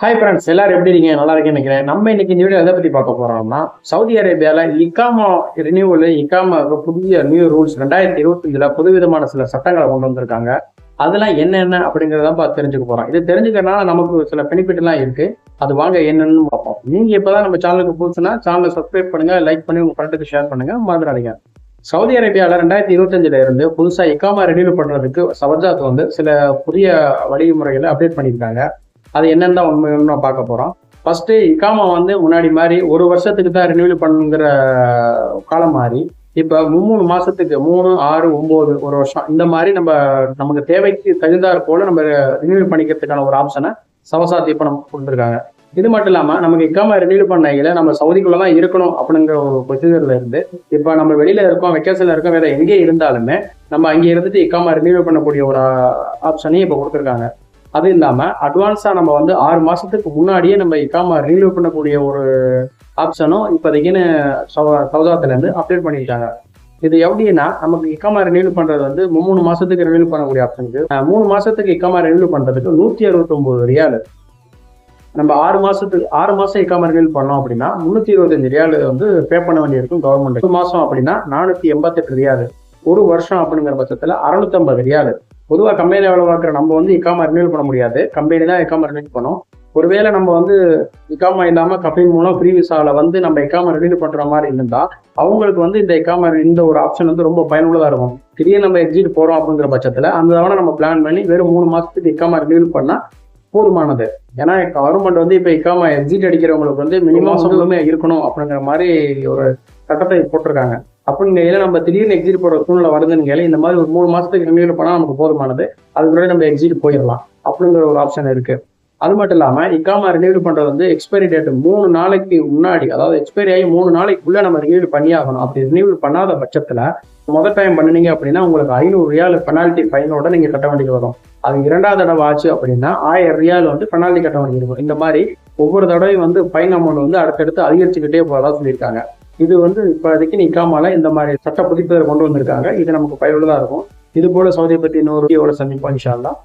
Hi friends எல்லாரும் எப்படி இருக்கீங்க? நல்லா இருக்கேன்னு நினைக்கிறேன். நம்ம இன்னைக்கு இந்த வீடியோ எதை பற்றி பார்க்க போகிறோம்னா சவுதி அரேபியாவில் இக்காமா ரினியூவல் இக்காமா புதிய நியூ ரூல்ஸ் ரெண்டாயிரத்தி இருபத்தஞ்சில் புதுவிதமான சில சட்டங்களை கொண்டு வந்திருக்காங்க. அதெல்லாம் என்னென்ன அப்படிங்கிறத பார்த்து தெரிஞ்சுக்க போகிறோம் இது தெரிஞ்சுக்கிறனால நமக்கு சில பெனிஃபிட்லாம் இருக்குது அது வாங்க என்னென்னு பார்ப்போம். நீங்கள் இப்போ தான் நம்ம சேனலுக்கு புதுசுனா சேனலை சப்ஸ்கிரைப் பண்ணுங்க லைக் பண்ணி உங்கள் ஃப்ரெண்டுக்கு ஷேர் பண்ணுங்க மறந்துடாதீங்க. சவுதி அரேபியாவில் ரெண்டாயிரத்தி இருபத்தஞ்சில இருந்து புதுசாக இக்காமா ரினியூவல் பண்ணுறதுக்கு சவஜாத் வந்து சில புதிய வழிமுறைகளை அப்டேட் பண்ணியிருக்காங்க. அது என்னென்ன உண்மைகள்னு உண்மை நம்ம பார்க்க போகிறோம் ஃபஸ்ட்டு இக்காமா வந்து முன்னாடி மாதிரி ஒரு வருஷத்துக்கு தான் ரினியூவல் பண்ணுங்கிற காலம் மாதிரி இப்போ மூணு மாதத்துக்கு மூணு ஆறு ஒம்பது ஒரு வருஷம் இந்த மாதிரி நம்ம நமக்கு தேவைக்கு தகுந்தாற் போல் நம்ம ரினியூவல் பண்ணிக்கிறதுக்கான ஒரு ஆப்ஷனை சவசாத்தி இப்போ நமக்கு கொடுத்துருக்காங்க. இது மட்டும் இல்லாமல் நமக்கு இக்காம ரினியூவல் பண்ணையில் நம்ம சவுதிக்குள்ள தான் இருக்கணும் அப்படிங்கிற ஒரு ப்ரொசீஜரில் இருந்து இப்போ நம்ம வெளியில் இருக்கோம் வெக்கேஷனில் இருக்கோம் வேறு எங்கே இருந்தாலுமே நம்ம அங்கே இருந்துட்டு இக்காம ரினியூவல் பண்ணக்கூடிய ஒரு ஆப்ஷனையும் இப்போ கொடுத்துருக்காங்க. அது இல்லாமல் அட்வான்ஸாக நம்ம வந்து ஆறு மாதத்துக்கு முன்னாடியே நம்ம இக்காம ரினியூவல் பண்ணக்கூடிய ஒரு ஆப்ஷனும் இப்போதைக்குன்னு சௌதாத்துலேருந்து அப்டேட் பண்ணியிருக்காங்க இது எப்படின்னா நமக்கு இக்காமா ரினியூவல் பண்றது வந்து மூணு மாதத்துக்கு ரினியூவல் பண்ணக்கூடிய ஆப்ஷனுக்கு மூணு மாதத்துக்கு இக்காமா ரினியூ பண்ணுறதுக்கு நூற்றி அறுபத்தொம்போது ரியால் நம்ம ஆறு மாதத்துக்கு ஆறு மாதம் இக்காம ரினியூவல் பண்ணோம் அப்படின்னா முந்நூற்றி இருபத்தஞ்சு ரியால் வந்து பே பண்ண வேண்டியிருக்கும் கவர்மெண்ட் ஒரு மாதம் அப்படின்னா நானூற்றி எண்பத்தெட்டு ரியால் ஒரு வருஷம் அப்படிங்கிற பட்சத்தில் அறுநூத்தம்பது ரியால் பொதுவாக கம்பெனியில் வேலை பார்க்குற நம்ம வந்து இக்காமா ரினியூவல் பண்ண முடியாது. கம்பெனி தான் இக்காமா ரினியூவல் பண்ணும். ஒருவேளை நம்ம வந்து இக்காமா இல்லாமல் கம்பெனி மூலம் ஃப்ரீ விசாவில் வந்து நம்ம இக்காமா ரினியூவல் பண்ணுற மாதிரி இருந்தால் அவங்களுக்கு வந்து இந்த இக்காமா இந்த ஒரு ஆப்ஷன் வந்து ரொம்ப பயனுள்ளதாக இருக்கும். திடீர்னு நம்ம எக்ஸிட் போகிறோம் அப்படிங்கிற பட்சத்தில் அந்த தவணை நம்ம பிளான் பண்ணி வெறும் மூணு மாதத்துக்கு இக்காமா ரினியூவல் பண்ணால் போதுமானது. ஏன்னா கவர்மெண்ட் வந்து இப்போ இக்காமா எக்ஸிட் அடிக்கிறவங்களுக்கு வந்து மினிமம் சொல்லுமே இருக்கணும் அப்படிங்கிற மாதிரி ஒரு சட்டத்தை போட்டிருக்காங்க. அப்படிங்கையில நம்ம திடீர்னு எக்ஸிட் போடுற சூழ்நிலை வருதுன்னு இந்த மாதிரி ஒரு மூணு மாசத்துக்கு ரினியூவல் பண்ணால் நமக்கு போதுமானது. அதுக்குள்ளே நம்ம எக்ஸிட் போயிடலாம் அப்படிங்கிற ஒரு ஆப்ஷன் இருக்கு. அது மட்டும் இல்லாம இக்காமா ரினியூவல் பண்றது வந்து எக்ஸ்பைரி டேட் மூணு நாளைக்கு முன்னாடி அதாவது எக்ஸ்பைரி ஆகி மூணு நாளைக்குள்ள நம்ம ரினியூவல் பண்ணி ஆகணும் அப்படி ரினியூவல் பண்ணாத பட்சத்துல முதல் டைம் பண்ணினீங்க அப்படின்னா உங்களுக்கு ஐநூறு ரியால் பெனால்ட்டி ஃபைனோட நீங்க கட்ட வேண்டியது வரும். அது இரண்டாவது தடவை ஆச்சு அப்படின்னா ஆயிரம் ரியால் வந்து பெனால்ட்டி கட்ட வேண்டியது வரும். இந்த மாதிரி ஒவ்வொரு தடவையும் வந்து ஃபைன் அமௌண்ட் வந்து அடுத்தடுத்து அதிகரிச்சுக்கிட்டே போறதா சொல்லியிருக்காங்க. இது வந்து இப்போதைக்கு நிக்காமல இந்த மாதிரி சட்ட புதுப்பிதை கொண்டு வந்திருக்காங்க. இது நமக்கு பயனுள்ளதாக இருக்கும். இது போல சௌதி பற்றி இன்னொரு சந்திப்போம் இன்ஷால்லாம்